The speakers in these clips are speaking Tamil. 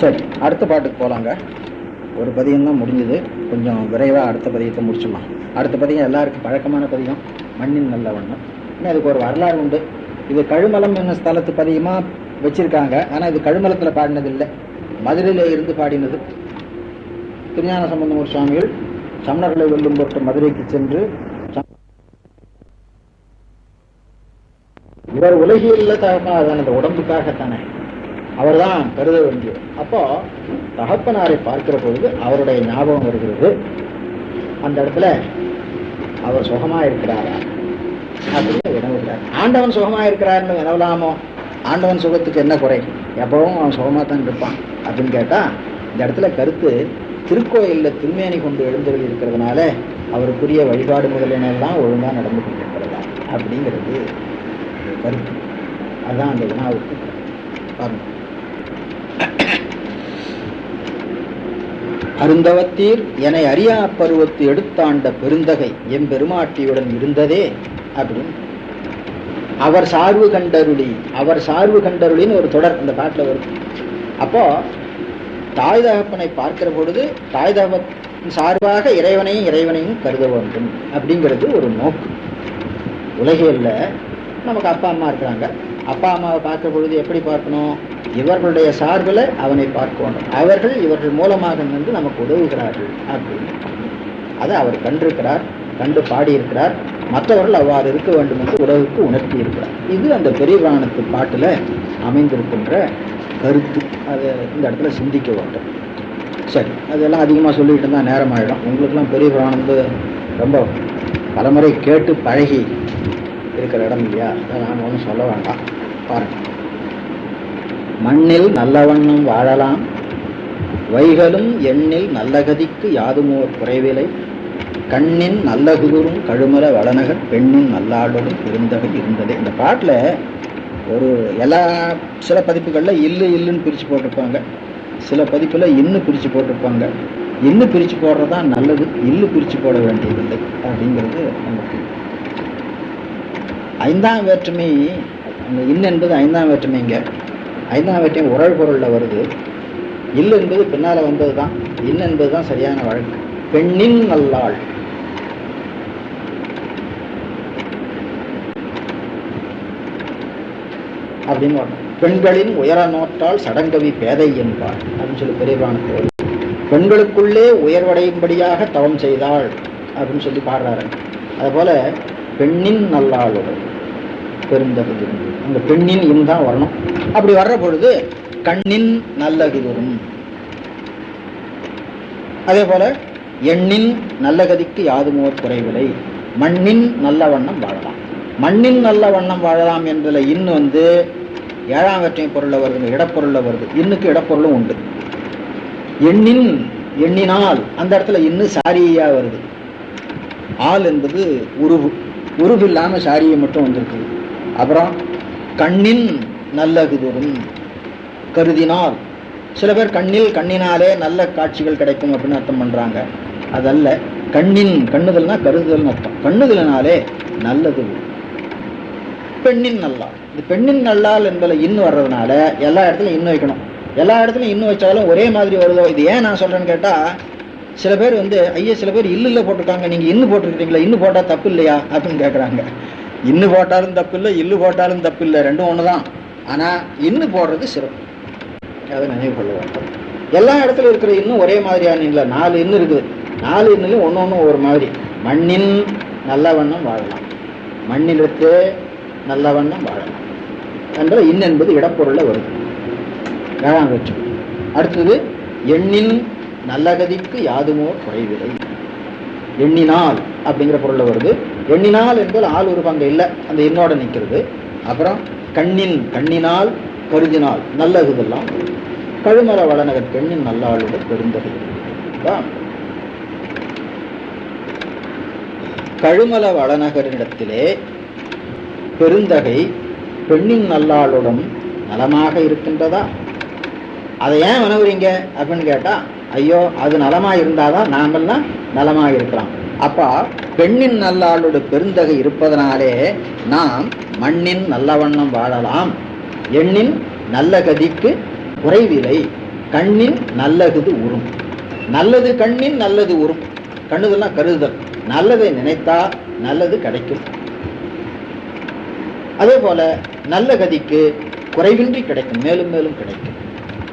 சரி அடுத்த பாட்டுக்கு போகலாங்க ஒரு பதியம் தான் முடிஞ்சது. கொஞ்சம் விரைவாக அடுத்த பதியத்தை முடிச்சிடலாம். அடுத்த பதியம் எல்லாருக்கும் பழக்கமான பதியம் மண்ணின் நல்ல வண்ணம். இன்னும் அதுக்கு ஒரு வரலாறு உண்டு. இது கழுமலம் என்ன ஸ்தலத்து பதியமாக வச்சிருக்காங்க. ஆனால் இது கழுமலத்தில் பாடினது இல்லை மதுரையில் இருந்து பாடினது. திருஞான சம்பந்தமூர் சுவாமிகள் சமணர்களை வெல்லும் பொருட்டு மதுரைக்கு சென்று இவர் உலகியல்ல தகப்பனார் உடம்புக்காகத்தானே. அவர் தான் கருத வேண்டியது அப்போ தகப்பனாரை பார்க்கிற பொழுது அவருடைய ஞாபகம் வருகிறது. அந்த இடத்துல அவர் சுகமா இருக்கிறாரா? அப்படின்னு வினவுகிறார். ஆண்டவன் சுகமா இருக்கிறாருன்னு வினவலாமோ? ஆண்டவன் சுகத்துக்கு என்ன குறை? எப்பவும் அவன் சுகமாக தான் இருப்பான். அப்படின்னு கேட்டால் இந்த இடத்துல கருத்து திருக்கோயிலில் திருமேனி கொண்டு எழுந்தவர்கள் இருக்கிறதுனால அவருக்குரிய வழிபாடு முதலினெல்லாம் ஒழுங்காக நடந்து கொண்டிருக்கிறதா? அப்படிங்கிறது கருத்து. அதுதான் அந்த வினாவுக்கு பாருங்க. அருந்தவத்தீர் என அறியா பருவத்து எடுத்தாண்ட பெருந்தகை எம் பெருமாட்டியுடன் இருந்ததே அப்படின்னு. அவர் சார்பு கண்டருளி அவர் சார்பு கண்டருளின்னு ஒரு தொடர் அந்த பாட்டில் வருது அப்போ தாய் தகப்பனை பார்க்கிற பொழுது தாய் தகப்பன் சார்பாக இறைவனையும் இறைவனையும் கருத வேண்டும் அப்படிங்கிறது ஒரு நோக்கு. உலகில் நமக்கு அப்பா அம்மா இருக்கிறாங்க. அப்பா அம்மாவை பார்க்க பொழுது எப்படி பார்க்கணும்? இவர்களுடைய சார்பில் அவனை பார்க்க வேண்டும் அவர்கள் இவர்கள் மூலமாக நின்று நமக்கு உதவுகிறார்கள் அப்படின்னு. அதை அவர் கண்டிருக்கிறார் கண்டு பாடியிருக்கிறார். மற்றவர்கள் அவ்வாறு இருக்க வேண்டும் என்று உலகுக்கு உணர்த்தி இருக்கிறார் இது அந்த பெரிய புராணத்து பாட்டில் அமைந்திருக்கின்ற கருத்து. அதை இந்த இடத்துல சிந்திக்க வேண்டும். சரி அதெல்லாம் அதிகமாக சொல்லிட்டு இருந்தால் நேரம் ஆகிடும் உங்களுக்கெல்லாம் பெரிய புராணம் வந்து ரொம்ப பலமுறை கேட்டு பழகி இருக்கிற இடம் இல்லையா? அதை நான் ஒன்றும் சொல்ல வேண்டாம். பாருங்க. மண்ணில் நல்லவண்ணம் வாழலாம். வைகளும் எண்ணில் நல்லகதிக்கு யாதுமோர் குறைவிலை. கண்ணின் நல்லகுதுரும் கழுமல வளநகர் பெண்ணின் நல்லாடலும் பெருந்தகை இருந்ததே. இந்த பாட்டில் ஒரு எல்லா சில பதிப்புகளில் இல்லு இல்லுன்னு பிரித்து போட்டிருப்பாங்க. சில பதிப்பில் இன்னு பிரித்து போட்டிருப்பாங்க. இன்னு பிரித்து போடுறது தான் நல்லது இல்லு பிரித்து போட வேண்டியதில்லை அப்படிங்கிறது நமக்கு ஐந்தாம் வேற்றுமை இந்த இன் என்பது ஐந்தாம் வேற்றுமைங்க ஐந்தாம் வேற்றையும் உரல் பொருளில் வருது. இல் என்பது பின்னால் வந்தது தான் இன் என்பது தான் சரியான வழக்கு. பெண்ணின் நல்லாள். அப்படின்னு பெண்களின் உயர நோற்றால் சடங்கவி பேதை என்பார் அப்படின்னு சொல்லி பெரியவான வருது பெண்களுக்குள்ளே உயர்வடையும்படியாக தவம் செய்தாள். அப்படின்னு சொல்லி பாடுறாரு. அதுபோல பெண்ணின் நல்லாளுடன் பெருந்தகுதி அந்த பெண்ணின் இன் தான் வரணும். அப்படி வர்ற பொழுது கண்ணின் நல்லகுதுரும். அதே போல எண்ணின் நல்ல கதிக்கு யாதுமோர் குறைவில்லை. மண்ணின் நல்ல வண்ணம் வாழலாம். மண்ணின் நல்ல வண்ணம் வாழலாம் என்றதுல இன்னு வந்து ஏழாம் வெற்றை பொருளில் வருது இடப்பொருளில் வருது. இன்னுக்கு இடப்பொருளும் உண்டு. எண்ணின் எண்ணினால் அந்த இடத்துல இன்னு சாரியா வருது. ஆள் என்பது உருவு. உருவு சாரியை மட்டும் வந்திருக்குது. அப்புறம் கண்ணின் நல்லகுதுரும் கருதினால். சில பேர் கண்ணில் கண்ணினாலே நல்ல காட்சிகள் கிடைக்கும் அப்படின்னு அர்த்தம் பண்றாங்க. அதல்ல கண்ணின் கண்ணுதல்னா கருதுதல்னு அர்த்தம். கண்ணுதலினாலே நல்லது. பெண்ணின் நல்லாள் இந்த பெண்ணின் நல்லாள் என்பதில் இன்னு வர்றதுனால எல்லா இடத்துலையும் இன்னும் வைக்கணும். எல்லா இடத்துலையும் இன்னும் வச்சாலும் ஒரே மாதிரி வருதோ? இது ஏன் நான் சொல்றேன்னு கேட்டா சில பேர் வந்து ஐயா சில பேர் இல்லு இல்லை போட்டிருக்காங்க. நீங்க இன்னு போட்டிருக்கிறீங்களா இன்னு போட்டால் தப்பு இல்லையா? அப்படின்னு கேட்குறாங்க இன்னு போட்டாலும் தப்பில்லை இல்லு போட்டாலும் தப்பில்லை ரெண்டும் ஒன்று தான் ஆனால் இன்னு போடுறது சிறப்பு. அதை நினைவு கொள்ள வேண்டும். எல்லா இடத்துல இருக்கிற இன்னும் ஒரே மாதிரியான இல்லை நாலு இன்னும் இருக்குது. நாலு இன்னுலையும் ஒன்று ஒன்று ஒரு மாதிரி. மண்ணின் நல்ல வண்ணம் வாழலாம். மண்ணிலிருந்து நல்ல வண்ணம் வாழலாம். என்ற இன் என்பது இடப்பொருளில் வருது. ஏழாம் வெற்றி அடுத்தது எண்ணின் நல்லகதிக்கு யாதுமோ குறைவில்லை. எண்ணினால் அப்படிங்கிற பொருளில் வருது. எண்ணினால் என்பது ஆள் ஒரு பங்கு இல்லை. அந்த எண்ணோட நிற்கிறது அப்புறம் கண்ணின் கண்ணினால் கருதினால் நல்லகுதெல்லாம் கழுமர வளநகர் பெண்ணின் நல்லாளுட பெருந்தகை. கழுமல வளநகரிடத்திலே பெருந்தகை பெண்ணின் நல்லாளுடன் நலமாக இருக்கின்றதா? அதை ஏன் வினவுறீங்க அப்படின்னு கேட்டா ஐயோ அது நலமா இருந்தாதான் நாமெல்லாம் நலமா இருக்கலாம். அப்பா பெண்ணின் நல்லாளோட பெருந்தகை இருப்பதனாலே நாம் மண்ணின் நல்ல வண்ணம் வாழலாம். எண்ணின் நல்ல கதிக்கு குறைவில்லை. கண்ணின் நல்லகுது உறும். நல்லது கண்ணின் நல்லது உறும். கண்ணுதெல்லாம் கருதுதல். நல்லதை நினைத்தா நல்லது கிடைக்கும். அதே போல நல்ல கதிக்கு குறைவின்றி கிடைக்கும். மேலும் மேலும் கிடைக்கும்.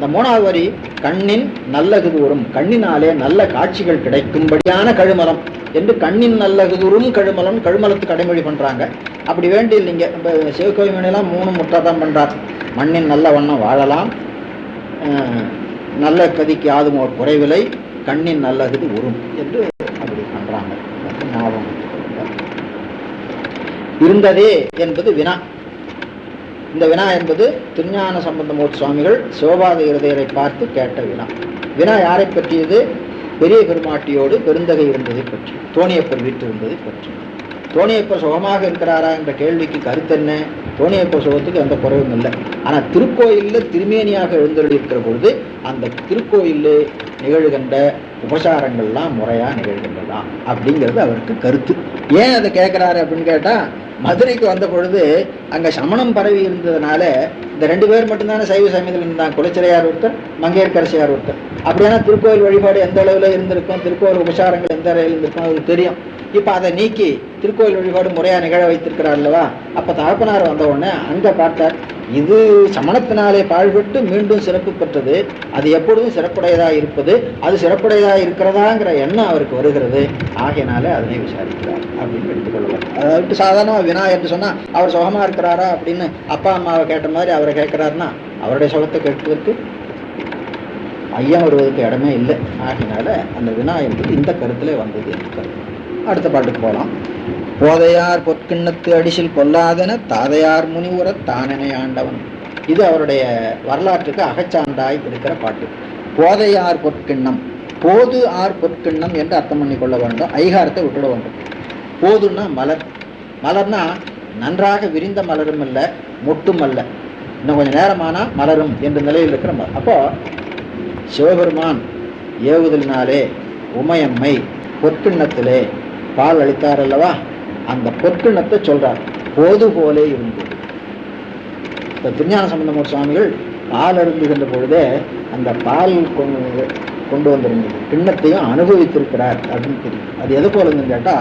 இந்த மூணாவது வரி கண்ணின் நல்லகுது கண்ணினாலே நல்ல காட்சிகள் கிடைக்கும்படியான கழுமலம். என்று கண்ணின் நல்லகுதூரும் கழுமலம் கழுமலத்துக்கு அடைமொழி பண்றாங்க. அப்படி வேண்டி இல்லைங்க நம்ம சிவகோவிமணிலாம் மூணு முட்டை தான் பண்றார் மண்ணின் நல்ல வண்ணம் வாழலாம். நல்ல கதிக்கு யாதும் ஒரு குறைவில்லை. கண்ணின் நல்லகுது உறும் என்று அப்படி பண்றாங்க. ஞாபகம் இருந்ததே என்பது வினா. இந்த வினா என்பது திருஞான சம்பந்தமூர் சுவாமிகள் சிவபாத இருதயரை பார்த்து கேட்ட வினா. வினா யாரை பற்றியது? பெரிய பெருமாட்டியோடு பெருந்தகை இருந்ததை பற்றி தோணியப்பர் வீட்டு இருந்ததை பற்றி. தோணியப்பர் சுகமாக இருக்கிறாரா என்ற கேள்விக்கு கருத்து என்ன? தோணியப்பர் சுகத்துக்கு எந்த குறைவும் இல்லை. ஆனால் திருக்கோயிலில் திருமேனியாக எழுந்தருளி இருக்கிற பொழுது அந்த திருக்கோயிலில் நிகழ்கின்ற உபசாரங்கள்லாம் முறையாக நிகழ்கின்றதா? அப்படிங்கிறது அவருக்கு கருத்து. ஏன் அதை கேட்குறாரு அப்படின்னு கேட்டால் மதுரைக்கு வந்த பொழுது அங்கே சமணம் பரவி இருந்ததுனால இந்த ரெண்டு பேர் மட்டும்தானே சைவ சமயத்தில் இருந்தாங்க. குலச்சிறையார் ஒருத்தர் மங்கையர்கரசியார் ஒருத்தர். அப்படின்னா திருக்கோயில் வழிபாடு எந்த அளவில் இருந்திருக்கும் திருக்கோயில் உபசாரங்கள் எந்த அளவில் இருந்திருக்கும் அவருக்கு தெரியும். இப்போ அதை நீக்கி திருக்கோயில் வழிபாடு முறையாக நிகழ வைத்திருக்கிறார் அல்லவா? அப்போ தகப்பனார் வந்த உடனே அங்கே பார்த்தார் இது சமணத்தினாலே பாழ்பட்டு மீண்டும் சிறப்பு பெற்றது. அது எப்பொழுதும் சிறப்புடையதாக இருப்பது அது சிறப்புடையதாக இருக்கிறதாங்கிற எண்ணம் அவருக்கு வருகிறது. ஆகையினால அதனை விசாரிக்கிறார் அப்படின்னு எடுத்துக்கொள்ளலாம் அதாவது சாதாரணமாக வினா என்று சொன்னால் அவர் சுகமாக இருக்கிறாரா அப்படின்னு அப்பா அம்மாவை கேட்ட மாதிரி அவரை கேட்குறாருன்னா அவருடைய சுகத்தை கேட்பதற்கு ஐயம் வருவதற்கு இடமே இல்லை. ஆகினால அந்த வினா என்பது இந்த கருத்துல வந்தது என்று கருத்து அடுத்த பாட்டுக்கு போகலாம் போதையார் பொற்கிண்ணத்து அடிசில் கொல்லாதன தாதையார் முனிவுரத் தானனை ஆண்டவன். இது அவருடைய வரலாற்றுக்கு அகச்சான்றாய் இருக்கிற பாட்டு. போதையார் பொற்கிண்ணம் போது ஆர் பொற்கிண்ணம் என்று அர்த்தம் பண்ணி கொள்ள வேண்டும். ஐகாரத்தை விட்டுட வேண்டும். போதுன்னா மலர். மலர்னா நன்றாக விரிந்த மலரும் அல்ல மொட்டும் அல்ல. இன்னும் கொஞ்சம் நேரமானா மலரும் என்ற நிலையில் இருக்கிற மலர் அப்போ சிவபெருமான் ஏவுதலினாலே உமையம்மை பொற்கிண்ணத்திலே பால் அளித்தார் அல்லவா? அந்த பொற்கிண்ணத்தை சொல்றார். போது போலே இருந்தது இந்த திருஞான சம்பந்தமூர் சுவாமிகள் பால் அருந்துகின்ற பொழுதே அந்த பால் கொண்டு கொண்டு வந்திருந்தது. கிண்ணத்தையும் அனுபவித்திருக்கிறார் அப்படின்னு தெரியும். அது எது போலன்னு கேட்டா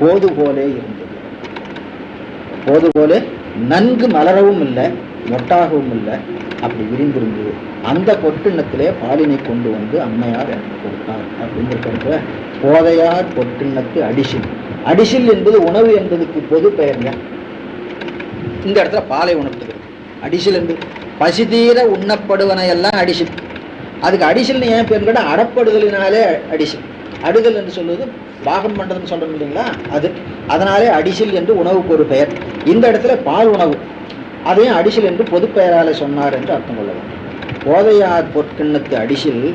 போது போலே இருந்தது போது போலே நன்கு மலரவும் இல்லை மொட்டாகவும் இல்லை அப்படி விரிந்திருந்தது அந்த பொற்கிண்ணத்திலே பாலினை கொண்டு வந்து அம்மையார் எனக்கு கொடுத்தார். அப்படிங்கிற போதையார் பொற்கிண்ணத்து அடிசில் அடிசில் என்பது உணவு என்பதுக்கு பொது பெயருங்க. இந்த இடத்துல பாலை உணர்த்துகிறது அடிசில் என்பது பசி தீர உண்ணப்படுவன எல்லாம் அடிசில் அதுக்கு அடிசில்னு ஏன் பேர் கேட்டால் அடப்படுதலினாலே அடிசில் அடுதல் என்று சொல்வது பாகம் பண்ணுறதுன்னு சொல்கிறோம் இல்லைங்களா? அது. அதனாலே அடிசில் என்று உணவுக்கு ஒரு பெயர். இந்த இடத்துல பால் உணவு. அதையும் அடிசில் என்று பொது சொன்னார் என்று அர்த்தம் கொள்ள வேண்டும். போதையார் பொற்கிண்ணத்து அடிசில்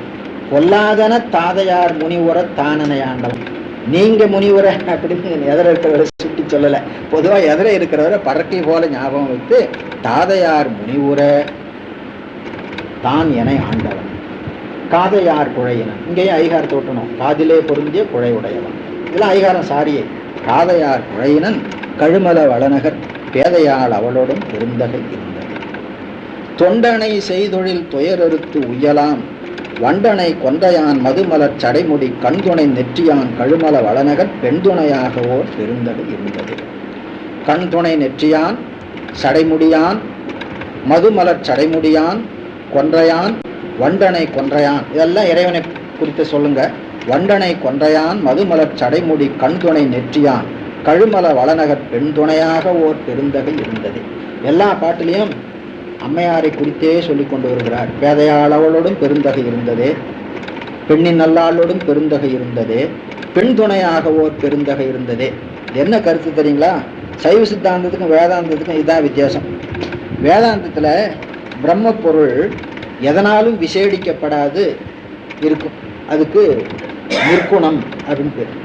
பொல்லாதன தாதையார் முனிவுர தானனை ஆண்டவன். நீங்க முனிவர அப்படின்னு எதிர இருக்கிறவரை சுட்டி சொல்லலை. பொதுவா எதிர இருக்கிறவரை பறக்கை போல ஞாபகம் வைத்து தாதையார் முனிவுர தான் என ஆண்டவன். காதையார் குழையினன் இங்கேயும் ஐகாரத்தை தோட்டணும் காதிலே பொருந்திய குழை உடையவன் இதெல்லாம் ஐகாரம் சாரியே. காதையார் குழையினன் கழுமல வளநகர் பேதையாள் அவளோடும் பெருந்தகை இருந்தது. தொண்டனை செய்தொழில் துயரறுத்து உயலாம். வண்டனை கொன்றையான் மதுமலர் சடைமுடி கண்துணை நெற்றியான் கழுமல வளநகர் பெண்துணையாகவோ பெருந்தகை இருந்தது. கண்துணை நெற்றியான் சடைமுடியான் மதுமலர் சடைமுடியான் கொன்றையான் வண்டனை கொன்றையான் இதெல்லாம் இறைவனை குறித்து சொல்லுங்க. வண்டனை கொன்றையான் மதுமலர் சடைமுடி கண்துணை நெற்றியான் கழுமல வளநகர் பெண் துணையாக ஓர் பெருந்தகை இருந்தது. எல்லா பாட்டிலையும் அம்மையாரை குறித்தே சொல்லிக் கொண்டு வருகிறார். பேதையாளவளோடும் பெருந்தகை இருந்தது. பெண்ணின் நல்லாளோடும் பெருந்தகை இருந்தது. பெண் துணையாக ஓர் பெருந்தகை இருந்தது. என்ன கருத்து தெரியுங்களா? சைவ சித்தாந்தத்துக்கும் வேதாந்தத்துக்கும் இதுதான் வித்தியாசம். வேதாந்தத்தில் பிரம்ம பொருள் எதனாலும் விசேடிக்கப்படாது இருக்கும். அதுக்கு நிற்குணம் அப்படின்னு பேர்.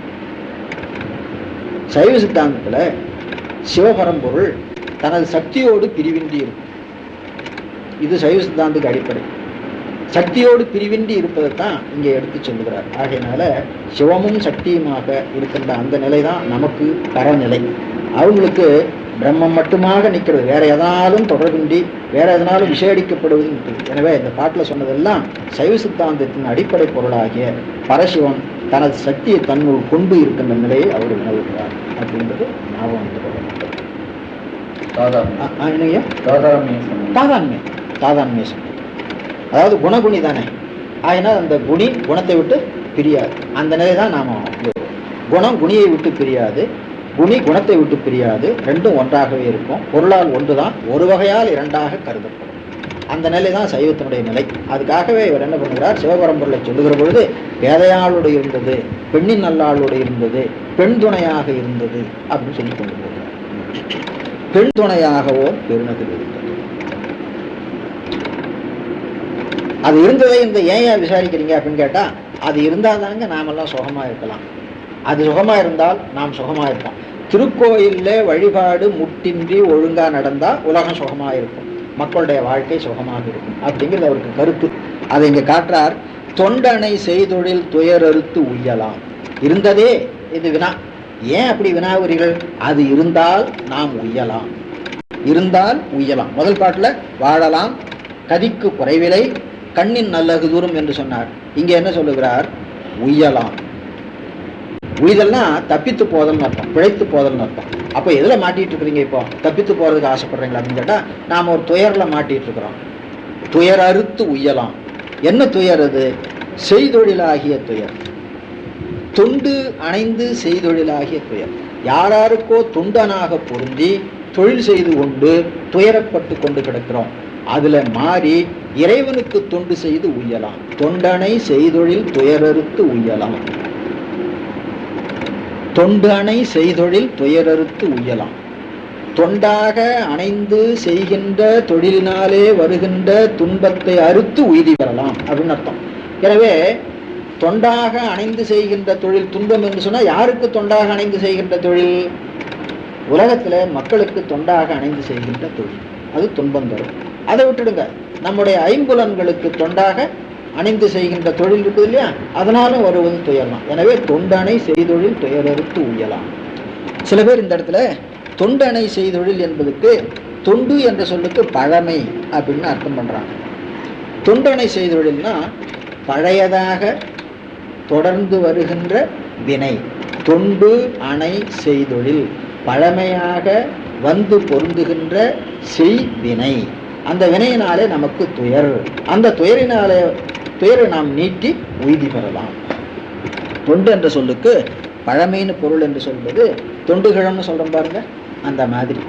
சைவ சித்தாந்தத்தில் சிவபரம்பொருள் தனது சக்தியோடு பிரிவின்றி இருக்கும். இது சைவ சித்தாந்தத்துக்கு அடிப்படை. சக்தியோடு பிரிவின்றி இருப்பதை தான் இங்கே எடுத்து சொல்லுகிறார். ஆகையினால சிவமும் சக்தியுமாக இருக்கின்ற அந்த நிலை தான் நமக்கு பரநிலை. அவங்களுக்கு பிரம்மம் மட்டுமாக நிற்கிறது. வேற எதனாலும் தொடர்பின்றி வேற எதனாலும் விஷயடிக்கப்படுவது எனவே இந்த பாட்டில் சொன்னதெல்லாம் சைவ சித்தாந்தத்தின் அடிப்படை பொருளாகிய பரசிவன் தனது சக்தியை தன்னுள் கொண்டு இருக்கின்ற நிலையை அவர் உணர்கிறார் அப்படின்றது ஞாபகம். தாதான்மை தாதான்மை சக்தி அதாவது குணகுணி தானே. ஆயினால் அந்த குணி குணத்தை விட்டு பிரியாது. அந்த நிலை தான் நாம குணம் குணியை விட்டு பிரியாது. குணி குணத்தை விட்டு பிரியாது. ரெண்டும் ஒன்றாகவே இருக்கும். பொருளால் ஒன்றுதான். ஒரு வகையால் இரண்டாக கருதப்படும். அந்த நிலை தான் சைவத்தினுடைய நிலை. அதுக்காகவே இவர் என்ன பண்ணுகிறார்? சிவபரம்பொருளை சொல்லுகிற பொழுது வேதையாளோடு இருந்தது பெண்ணின் நல்லாளோடு இருந்தது பெண் துணையாக இருந்தது அப்படின்னு சொல்லி கொண்டு போகிறார். பெண் துணையாகவோ பெருநகர் இருந்தது. அது இருந்ததை இந்த ஏன் விசாரிக்கிறீங்க அப்படின்னு கேட்டால் அது இருந்தால் தாங்க நாமெல்லாம் சுகமா இருக்கலாம். அது சுகமா இருந்தால் நாம் சுகமா இருப்போம். திருக்கோயிலில் வழிபாடு முட்டின்றி ஒழுங்காக நடந்தால் உலகம் சுகமா இருக்கும். மக்களுடைய வாழ்க்கை சுகமாக இருக்கும். அப்படிங்கிறது அவருக்கு கருத்து. அதை இங்கே காட்டுறார். தொண்டனை செய்தொழில் துயரறுத்து உய்யலாம். இருந்ததே இது வினா. ஏன் அப்படி வினாவுறீர்கள் அது இருந்தால் நாம் உய்யலாம். இருந்தால் உய்யலாம். முதல் பாட்டில் வாழலாம். கதிக்கு குறைவிலை கண்ணின் நல்லகு தூரம் என்று சொன்னார். இங்கே என்ன சொல்லுகிறார்? உய்யலாம். உய்தல்னா தப்பித்து போதல்னு அர்த்தம் பிழைத்து போதல்னு அர்த்தம். அப்போ எதில் மாட்டிட்டு இருக்கிறீங்க இப்போ? தப்பித்து போறதுக்கு ஆசைப்படுறீங்களா அப்படின்னு கேட்டால் நாம ஒரு துயரில் மாட்டிட்டு இருக்கிறோம். துயர் அறுத்து உய்யலாம். என்ன துயர் அது? செய்தொழிலாகிய துயர். தொண்டு அணைந்து செய்தொழிலாகிய துயர். யாராருக்கோ தொண்டனாக பொருந்தி தொழில் செய்து கொண்டு துயரப்பட்டு கொண்டு கிடக்கிறோம். அதில் மாறி இறைவனுக்கு தொண்டு செய்து உய்யலாம். தொண்டனை செய்தொழில் துயரறுத்து உய்யலாம். தொண்டனை செய்தொழில் துயரறுத்து உயலாம். தொண்டாக அணைந்து செய்கின்ற தொழிலினாலே வருகின்ற துன்பத்தை அறுத்து உயிரி பெறலாம் அப்படின்னு அர்த்தம். எனவே தொண்டாக அணைந்து செய்கின்ற தொழில் துன்பம் என்று சொன்னால் யாருக்கு தொண்டாக அணைந்து செய்கின்ற தொழில்? உலகத்தில் மக்களுக்கு தொண்டாக அணைந்து செய்கின்ற தொழில். அது துன்பம் தரும். அதை விட்டுடுங்க. நம்முடைய ஐம்புலன்களுக்கு தொண்டாக அணிந்து செய்கின்ற தொழில் இருக்குது இல்லையா? அதனாலும் வருவது துயரலாம் எனவே தொண்டனை செய்தொழில் துயரறுத்து உயலாம். சில பேர் இந்த இடத்துல தொண்டனை செய்தொழில் என்பதுக்கு தொண்டு என்ற சொல்லுக்கு பழமை அப்படின்னு அர்த்தம் பண்ணுறாங்க தொண்டனை செய்தொழில்னா பழையதாக தொடர்ந்து வருகின்ற வினை. தொண்டு அணை செய்தொழில் பழமையாக வந்து பொருந்துகின்ற செய்வினை. அந்த வினையினாலே நமக்கு துயர். அந்த துயரினாலே துயரை நாம் நீட்டி உய்தி பெறலாம். தொண்டு என்ற சொல்லுக்கு பழமைன்னு பொருள் என்று சொல்வது தொண்டுகிழம்னு சொல்கிறோம் பாருங்க அந்த மாதிரி.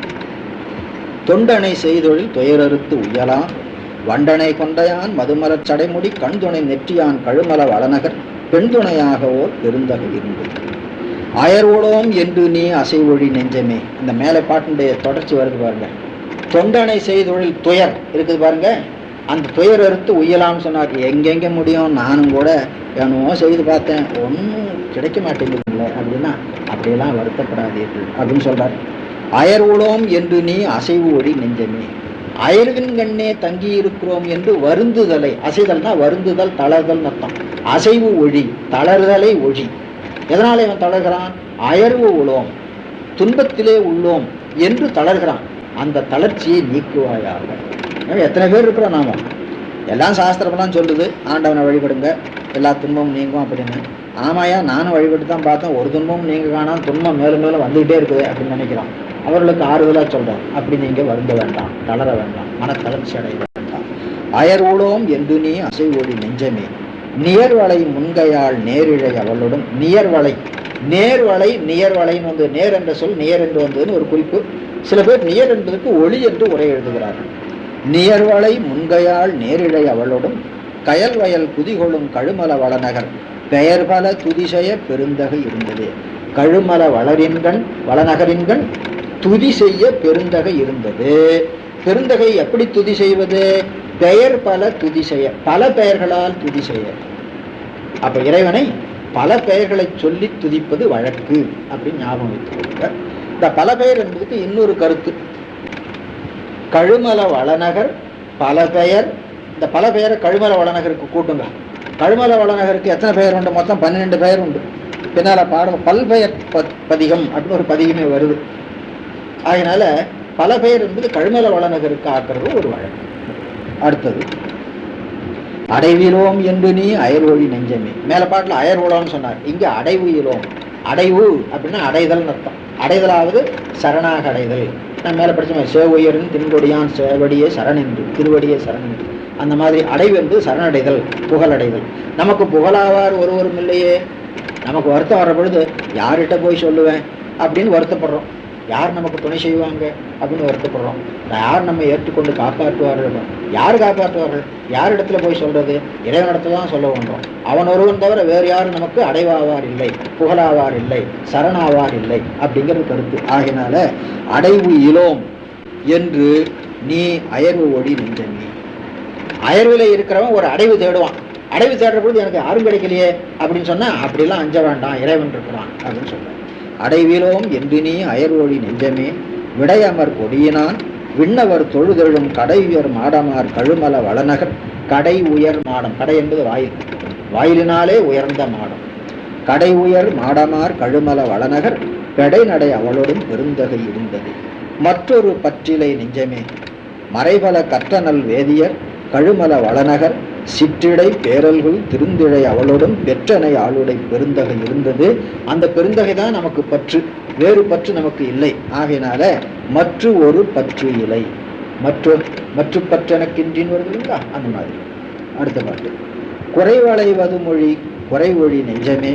தொண்டனை செய்தொழில் துயரறுத்து உயலாம். வண்டனை கொண்டையான் மதுமலர் சடைமுடி கண்துணை நெற்றியான் கழுமல வளநகர் பெண் துணையாகவோ பெருந்தகை இருந்து. அயர்வோடோம் என்று நீ அசைவொழி நெஞ்சமே. இந்த மேலே பாட்டினுடைய தொடர்ச்சி வருது பாருங்க. தொண்டனை செய்தொழில் துயர். இருக்குது பாருங்க. அந்த துயர் அறுத்து உயலாம்னு சொன்னார். எங்கெங்க முடியும்? நானும் கூட என்னவோ செய்து பார்த்தேன். ஒன்றும் கிடைக்க மாட்டேங்குதுங்களே அப்படின்னா அப்படியெல்லாம் வருத்தப்படாதீர்கள் அப்படின்னு சொல்றார். அயர்வுளோம் என்று நீ அசைவு ஒளி நெஞ்சமே. அயர்வின் கண்ணே தங்கி இருக்கிறோம் என்று வருந்துதலை. அசைதல்னா வருந்துதல் தளர்தல் அர்த்தம். அசைவு ஒழி தளர்தலை ஒழி எதனால் இவன் தளர்கிறான்? அயர்வு உளோம். துன்பத்திலே உள்ளோம் என்று தளர்கிறான். அந்த தளர்ச்சியை நீக்குவாயாக. எத்தனை பேர் இருக்கிறோம் நாம? எல்லாம் சாஸ்திரமெல்லாம் சொல்லுது. ஆண்டவனை வழிபடுங்க. எல்லா துன்பமும் நீங்கும் அப்படின்னு. ஆமாயா நானும் வழிபட்டு தான் பார்த்தேன். ஒரு துன்பமும் நீங்க காணாம துன்பம் மேலும் மேலும் வந்துகிட்டே இருக்குது அப்படின்னு நினைக்கிறான் அவர்களுக்கு ஆறுதலா சொல்றோம் அப்படி நீங்க வருந்த வேண்டாம். தளர வேண்டாம். மன தளர்ச்சி அடைய வேண்டாம். அயர்வுளோம் என்று நீ அசை ஓடி நெஞ்சமே. நியர்வளை முன்கையாள் நேரிழை அவளுடன். நியர்வளை. நேர்வளை நியர்வளைன்னு வந்து நேர் என்ற சொல் நியர் என்று வந்ததுன்னு ஒரு குறிப்பு. சில பேர் நியர் என்பதற்கு ஒளி என்று உரை எழுதுகிறார்கள். நியர்வளை முன்கையால் நேரிழை அவளோடும் கயல் வயல் குதிகொள்ளும் கழுமல வளநகர் பெயர் பல துதிசெய பெருந்தகை இருந்தது. கழுமல வளரின்கண் வளநகரின்கண் துதி செய்ய பெருந்தகை இருந்தது. பெருந்தகை எப்படி துதி செய்வது? பெயர் பல துதி செய்ய பல பெயர்களால் துதி செய்ய. அப்ப இறைவனை பல பெயர்களை சொல்லி துதிப்பது வழக்கு அப்படின்னு ஞாபகம் வைத்துக் இந்த பல பெயர் என்பதுக்கு இன்னொரு கருத்து. கழுமல வளநகர் பல பெயர் இந்த பல பெயரை கழுமல வளநகருக்கு கூட்டுங்க. கழுமல வளநகருக்கு எத்தனை பெயர் உண்டு? மொத்தம் பன்னிரெண்டு பெயர் உண்டு. பின்னால் பாடம் பல்பெயர் ப- பதிகம் அப்படின்னு ஒரு பதிகமே வருது. அதனால பல பெயர் என்பது கழுமல வளநகருக்கு ஆக்கிறது ஒரு வழக்கு. அடுத்தது அடைவிலோம் என்று நீ அயர்வொழி நெஞ்சமே. மேல பாட்டில் அயர்வுலோன்னு சொன்னார் இங்கே அடைவு இலோம் அடைவு அப்படின்னா அடைதல்னு அர்த்தம். அடைதலாவது சரணாக அடைதல். நான் மேல படிச்சோம் சேவையரின் தின்கொடியான் சேவடியே சரணென்று திருவடியே சரணென்று. அந்த மாதிரி அடைவென்று சரணடைதல் புகழடைதல். நமக்கு புகழாவார் ஒருவரும் இல்லையே. நமக்கு வருத்தம் வர்ற பொழுது யார்கிட்ட போய் சொல்லுவேன்? அப்படின்னு வருத்தப்படுறோம். யார் நமக்கு துணை செய்வாங்க அப்படின்னு வருத்தப்படுறோம். யார் நம்ம ஏற்றுக்கொண்டு காப்பாற்றுவார்கள் யார் காப்பாற்றுவார்கள்? யார் இடத்துல போய் சொல்றது? இறைவனிடத்துல தான் சொல்ல வேண்டும் அவன் ஒருவன் தவிர வேறு யாரும் நமக்கு அடைவாவார் இல்லை புகழாவார் இல்லை சரணாவார் இல்லை அப்படிங்கிறது கருத்து. ஆகினால அடைவு இலோம் என்று நீ அயர்வு ஒளி நெஞ்சமே அயர்வில் இருக்கிறவன் ஒரு அடைவு தேடுவான். அடைவு தேடுற பொழுது எனக்கு யாரும் கிடைக்கலையே அப்படின்னு சொன்னா அப்படிலாம் அஞ்ச வேண்டாம் இறைவன் இருக்கிறான் அப்படின்னு சொல்றேன் அடைவிலோம் என்று நீ அயர்வொழி நெஞ்சமே. விடையமர் கொடியினான் விண்ணவர் தொழுதெழும் கடை உயர் மாடமார் கழுமல வளநகர் கடை உயர் மாடம். கடை என்பது வாயில். வாயிலினாலே உயர்ந்த மாடம். கடை உயர் மாடமார் கழுமல வளநகர் பெடை நடை அவளோடும் பெருந்தகை இருந்தது. மற்றொரு பற்றிலை நெஞ்சமே. மறைபல கற்றனல் வேதியர் கழுமல வளநகர் சிற்றிடை பேரல்கள் திருந்திழை அவளுடன் பெற்றனை ஆளுடை பெருந்தகை இருந்தது. அந்த பெருந்தகை தான் நமக்கு பற்று. வேறு பற்று நமக்கு இல்லை. ஆகையினால மற்ற ஒரு பற்று இலை மற்ற மற்ற பற்றெனக்கின்றின் வருது அந்த மாதிரி. அடுத்த பாட்டு. குறைவளைவது மொழி குறைவொழி நெஞ்சமே.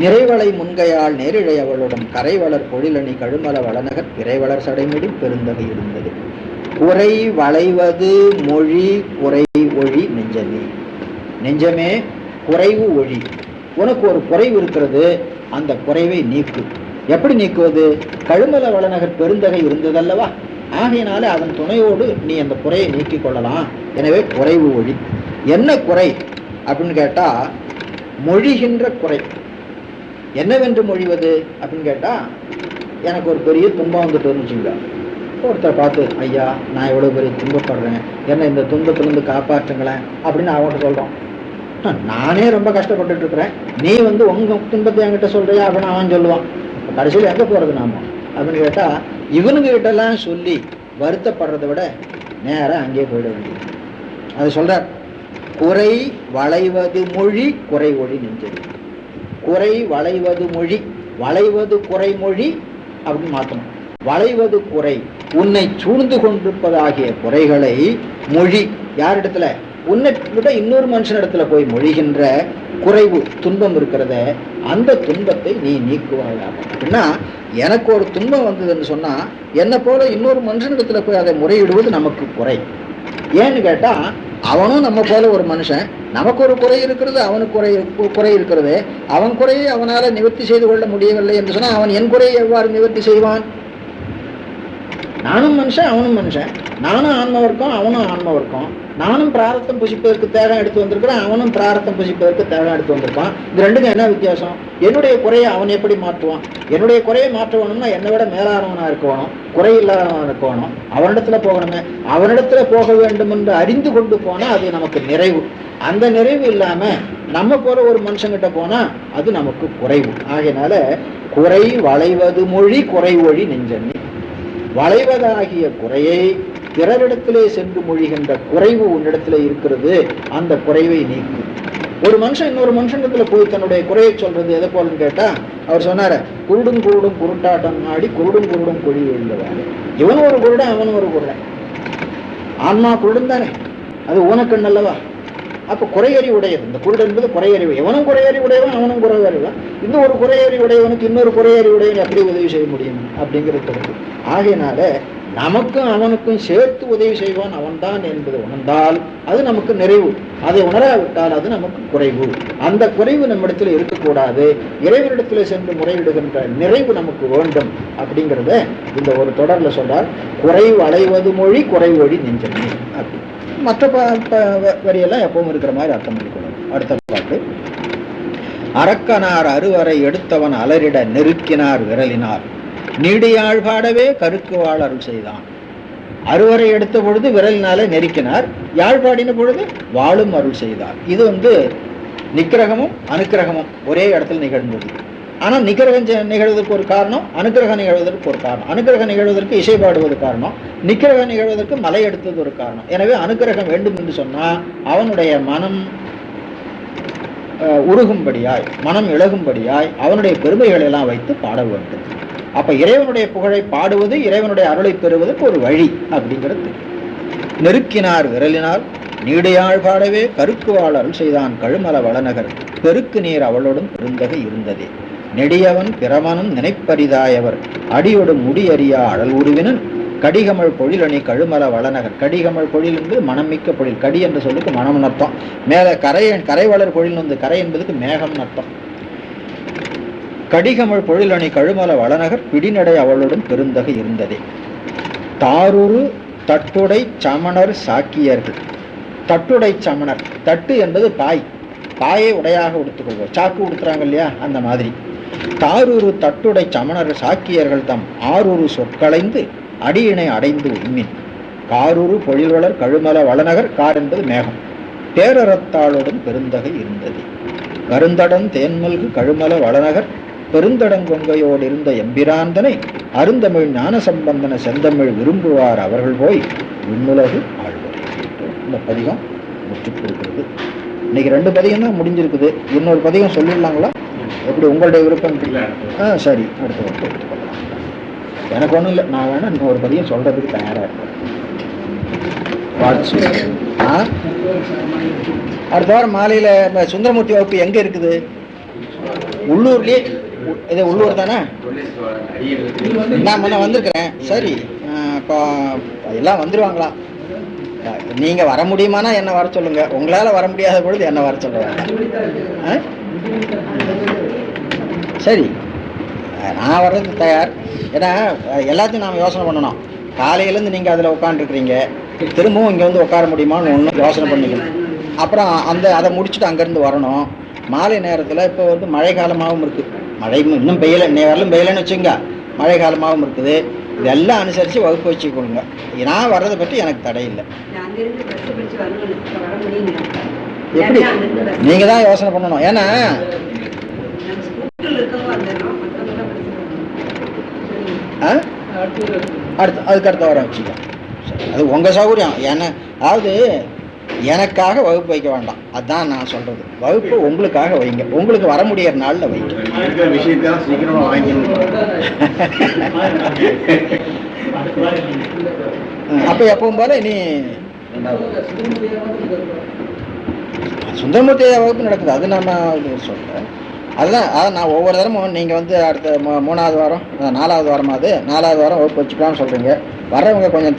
நிறைவளை முன்கையால் நேரிழை அவளுடன் கரைவளர் பொழிலணி கழுமல வளநகர் பிறைவளர் சடைமிடி பெருந்தகை இருந்தது. குறை வளைவது மொழி குறை ஒழி நெஞ்சமே. நெஞ்சமே குறைவு ஒழி. உனக்கு ஒரு குறைவு இருக்கிறது அந்த குறைவை நீக்கு. எப்படி நீக்குவது? கழுமல வளநகர் பெருந்தகை இருந்ததல்லவா? ஆகையினாலே அதன் துணையோடு நீ அந்த குறையை நீக்கிக் கொள்ளலாம். எனவே குறைவு ஒழி. என்ன குறை அப்படின்னு கேட்டா மொழிகின்ற குறை. என்னவென்று மொழிவது அப்படின்னு கேட்டா எனக்கு ஒரு பெரிய துன்பம் வந்துட்டு இருந்துச்சுங்க. ஒருத்தர் பார்த்து ஐயா நான் எவ்வளோ பெரிய துன்பப்படுறேன். என்ன இந்த துன்பத்துலேருந்து காப்பாற்றுங்களேன். அப்படின்னு அவன்கிட்ட சொல்கிறோம் நானே ரொம்ப கஷ்டப்பட்டுட்டு இருக்கிறேன். நீ வந்து உங்கள் துன்பத்தை என்கிட்ட சொல்கிறியா அப்படின்னு அவன் சொல்லுவான். கடைசியில் எங்கே போகிறது நாம? அப்படின்னு கேட்டால் இவனுங்க கிட்டலாம் சொல்லி வருத்தப்படுறதை விட நேராக அங்கேயே போயிட வேண்டியது. அது சொல்கிறார் குறை வளைவது மொழி குறை ஒழி நெஞ்சது. குறை வளைவது மொழி வளைவது குறை மொழி அப்படின்னு மாற்றணும் வளைவது குறை. உன்னை சூழ்ந்து கொண்டிருப்பதாகிய குறைகளை மொழி. யாரிடத்துல உன்னை விட இன்னொரு மனுஷனிடத்துல போய் மொழிகின்ற குறைவு துன்பம் இருக்கிறத அந்த துன்பத்தை நீ நீக்குவாயாக. அப்படின்னா எனக்கு ஒரு துன்பம் வந்ததுன்னு சொன்னால் என்னை போல இன்னொரு மனுஷனிடத்துல போய் அதை முறையிடுவது நமக்கு குறை. ஏன்னு கேட்டால் அவனும் நம்ம போல ஒரு மனுஷன். நமக்கு ஒரு குறை இருக்கிறது அவனுக்கு குறை குறை இருக்கிறது. அவன் குறையை அவனால் நிவர்த்தி செய்து கொள்ள முடியவில்லை என்று சொன்னால் அவன் என் குறையை எவ்வாறு நிவர்த்தி செய்வான்? நானும் மனுஷன் அவனும் மனுஷன். நானும் ஆன்மவர்க்கம் அவனும் ஆன்மவர்க்கம். நானும் பிராரத்தம் புசிப்பதற்கு தேவை எடுத்து வந்திருக்கிறேன் அவனும் பிராரத்தம் புசிப்பதற்கு தேவை எடுத்து வந்திருக்கான் இது ரெண்டுக்கும் என்ன வித்தியாசம்? என்னுடைய குறையை அவன் எப்படி மாற்றுவான்? என்னுடைய குறையை மாற்றணும்னா என்னை விட மேலானவனா இருக்கணும் குறை இல்லாதவனா இருக்கணும். அவனிடத்துல போகணுமே. அவனிடத்துல போக வேண்டும் என்று அறிந்து கொண்டு போனா அது நமக்கு நிறைவு. அந்த நிறைவு இல்லாம நம்ம போற ஒரு மனுஷங்கிட்ட போனா அது நமக்கு குறைவு. ஆகையினால குறை வளைவது மொழி குறை ஒழி நெஞ்சமே. வளைவதாகிய குறையை பிறரிடத்திலே சென்று மொழிகின்ற குறைவு உன்னிடத்திலே இருக்கிறது அந்த குறைவை நீக்கு ஒரு மனுஷன் இன்னொரு மனுஷனிடத்துல போய் தன்னுடைய குறையை சொல்றது எதை போலன்னு கேட்டா அவர் சொன்னாரு குருடும் குருடும் குருட்டாட்டம் ஆடி குருடும் குருடும் குழி எழுந்தவாறு. இவன் ஒரு குருடன் அவன் ஒரு குருடன். ஆன்மா குருடன் தானே? அது ஊனக்கண் அல்லவா அப்போ குறையறி உடையது இந்த குருடன் என்பது குறையறிவு. எவனும் குறையறி உடையவன் அவனும் குறையறிவன் இந்த ஒரு குறையறி உடையவனுக்கு இன்னொரு குறையறி உடையவன் எப்படி உதவி செய்ய முடியும்? அப்படிங்கிறது தொடர்பு. ஆகையினால நமக்கும் அவனுக்கும் சேர்த்து உதவி செய்வான் அவன்தான் என்பது உணர்ந்தால் அது நமக்கு நிறைவு. அதை உணராவிட்டால் அது நமக்கு குறைவு. அந்த குறைவு நம்மிடத்தில் இருக்கக்கூடாது. இறைவனிடத்தில் சென்று முறையிடுகின்ற நிறைவு நமக்கு வேண்டும் அப்படிங்கிறத இந்த ஒரு தொடரில் சொல்றார். குறைவு அடைவது மொழி குறைவொழி நெஞ்சமே. அப்படி. மற்ற வரியெல்லாம் எப்பவும் இருக்கிற மாதிரி அர்த்தம் பண்ணிக்கணும். அடுத்த பாட்டு. அரக்கனார் அருவரை எடுத்தவன் அலரிட நெருக்கினார் விரலினார் நீடியாழ் பாடவே கருக்கு வாழ் அருள் செய்தான். அறுவரை எடுத்த பொழுது விரலினாலே நெருக்கினார். யாழ்பாடின பொழுது வாழும் அருள் செய்தார். இது வந்து நிக்கிரகமும் அனுக்கிரகமும் ஒரே இடத்துல நிகழ்ந்தது. ஆனால் நிகரகம் நிகழ்வதற்கு ஒரு காரணம் அனுகிரகம் நிகழ்வதற்கு ஒரு காரணம். அனுகிரகம் நிகழ்வதற்கு இசை பாடுவது காரணம் நிக்கிரகம் நிகழ்வதற்கு மலை எடுத்தது ஒரு காரணம். எனவே அனுக்கிரகம் வேண்டும் என்று சொன்னால் அவனுடைய மனம் அஹ், உருகும்படியாய் மனம் இழகும்படியாய் அவனுடைய பெருமைகளை எல்லாம் வைத்து பாட வேண்டும். அப்ப இறைவனுடைய புகழை பாடுவது இறைவனுடைய அருளை பெறுவதற்கு ஒரு வழி அப்படிங்கிறது. நெருக்கினார் விரலினால் நீடையாழ் பாடவே கருக்கு வாழ் அருள் செய்தான் கழுமல வளநகர் பெருக்கு நீர் அவளோடும் பெருந்தகை இருந்ததே. நெடியவன் பிரமனும் நினைப்பரிதாயவர். அடியோடு முடியறியா அழல் உருவினன் கடிகமழ் பொழிலணி கழுமல வளநகர் கடிகமழ் பொழில் என்பது மனமிக்க பொழில். கடி என்ற சொல்லுக்கு மனம் அர்த்தம். மேலே கரை கரை வளர் பொழில் வந்து கரை என்பதுக்கு மேகம் அர்த்தம். கடிகமழ் பொழிலணி கழுமல வளநகர் பிடிநடை அவளுடன் பெருந்தக இருந்ததே. தாரூரு தட்டுடை சமணர் சாக்கியர்கள். தட்டுடை சமணர். தட்டு என்பது பாய். பாயை உடையாக உடுத்துக்கொள்வோம் சாக்கு உடுத்துறாங்க இல்லையா? அந்த மாதிரி. தாரூரு தட்டுடை சமணர் சாக்கியர்கள் தம் ஆரூரு சொற்களைந்து அடியினை அடைந்து உண்மின். காரூரு பொழில்வளர் கழுமல வளநகர் கார் என்பது மேகம். பேரரத்தாளுடன் பெருந்தகை இருந்தது. கருந்தடன் தேன்மல்கு கழுமல வளநகர் பெருந்தடங்கொங்கையோடு இருந்த எம்பிராந்தனை அருந்தமிழ் ஞான சம்பந்தன செந்தமிழ் விரும்புவார் அவர்கள் போய் விண்ணுலகு ஆழ்வர். இந்த பதிகம் முற்று கொடுக்கிறது இன்னைக்கு ரெண்டு பதிகம் தான் முடிஞ்சிருக்குது. இன்னொரு பதிகம் சொல்லிடலாங்களா? எப்படி உங்களுடைய விருப்பம்? ஆ சரி அடுத்த எடுத்துக்கொள்ளலாம் எனக்கு ஒன்றும் இல்லை. நான் வேணா இன்னொரு பதியம் சொல்றதுக்கு தயாராக இருக்கேன். வாழ்த்து ஆ? அடுத்த வாரம் மாலையில் இந்த சுந்தரமூர்த்தி வகுப்பு எங்கே இருக்குது? உள்ளூர்லேயே? இது உள்ளூர் தானே? நான் முன்ன வந்திருக்கிறேன். சரி. இப்போ எல்லாம் வந்துருவாங்களா? நீங்கள் வர முடியுமானா என்ன வர சொல்லுங்க. உங்களால் வர முடியாத பொழுது என்ன வர சொல்ல வேண்டாம் ஆ? சரி. நான் வர்றதுக்கு தயார். ஏன்னா எல்லாத்தையும் நாம் யோசனை பண்ணணும். காலையிலேருந்து நீங்கள் அதில் உட்காந்துருக்குறீங்க திரும்பவும் இங்கே வந்து உட்கார முடியுமான்னு ஒன்றும் யோசனை பண்ணிக்கணும் அப்புறம் அந்த அதை முடிச்சுட்டு அங்கேருந்து வரணும். மாலை நேரத்தில் இப்போ வந்து மழை காலமாகவும் இருக்குது மழை இன்னும் பெய்யலை. இன்னைய வரலும் பெய்யலைன்னு வச்சுங்க மழை காலமாகவும் இருக்குது. இதெல்லாம் அனுசரித்து வகுப்பு வச்சுக்கொள்ளுங்க நான் வர்றதை பற்றி எனக்கு தடை இல்லை. எப்படி? நீங்கள் தான் யோசனை பண்ணணும். ஏன்னா அடுத்து அதுக்கு அடுத்த வாரம் வச்சுக்கோ. சரி, அது உங்கள் சௌகரியம். ஏன்னா அதாவது எனக்காக வகுப்பு வைக்க வேண்டாம். அதான் நான் சொல்கிறது வகுப்பு உங்களுக்காக வைங்க. உங்களுக்கு வர முடியற நாளில் வைங்க. அப்போ எப்பவும் போல இனி சுந்தரமூர்த்தி வகுப்பு நடக்குது. அது நம்ம சொல்கிறேன் அதுதான் அதான் நான் ஒவ்வொரு தரமும் நீங்கள் வந்து அடுத்த மூணாவது வாரம் நாலாவது வாரமாவது நாலாவது வாரம் வகுப்பு வச்சுக்கலாம்னு சொல்கிறீங்க வர்றவங்க கொஞ்சம்